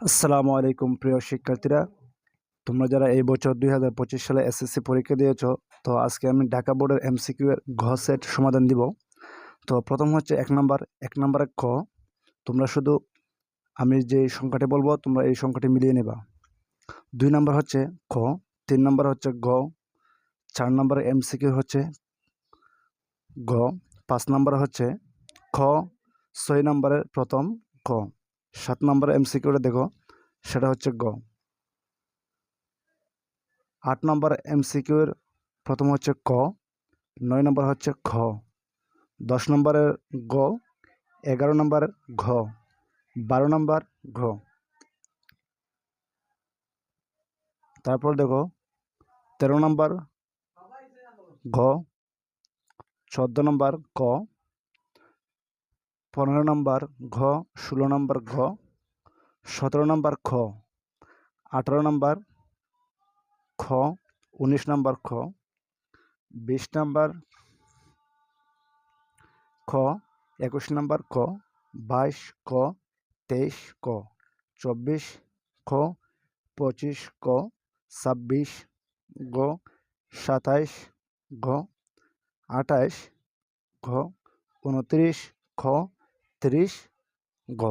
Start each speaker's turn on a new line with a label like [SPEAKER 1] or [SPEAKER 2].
[SPEAKER 1] আসসালামু আলাইকুম, প্রিয় শিক্ষার্থীরা। তোমরা যারা এই বছর দুই হাজার পঁচিশ সালে এসএসসি পরীক্ষা দিয়েছ, তো আজকে আমি ঢাকা বোর্ডের এমসিকিউ এর ঘ সেট সমাধান দিব। তো প্রথম হচ্ছে এক নাম্বার, এক নাম্বারে খ। তোমরা শুধু আমি যে সংখ্যাটি বলব, তোমরা এই সংখ্যাটি মিলিয়ে নেবা। দুই নাম্বার হচ্ছে খ, তিন নাম্বার হচ্ছে গ, চার নাম্বার এমসিকিউ হচ্ছে গ, পাঁচ নাম্বার হচ্ছে খ, ছয় নাম্বারের প্রথম ক সাত নম্বর এমসিকিউটা দেখো, সেটা হচ্ছে গ। আট নম্বর এমসিকিউর প্রথম হচ্ছে ক, নয় নম্বর হচ্ছে খ, দশ নম্বরের গ, এগারো নম্বর ঘ, বারো নম্বর ঘ। তারপর দেখো, তেরো নম্বর ঘ, চোদ্দ নম্বর ক পনেরো নম্বর ঘ, ষোলো নম্বর ঘ, সতেরো নম্বর খ, আঠারো নম্বর খ, উনিশ নম্বর খ, বিশ নম্বর খ, একুশ নম্বর ক বাইশ ক, তেইশ ক, চব্বিশ খ, পঁচিশ ক, ছাব্বিশ গ, সাতাইশ ঘ আঠাইশ ঘ উনত্রিশ খ তিরিশ গ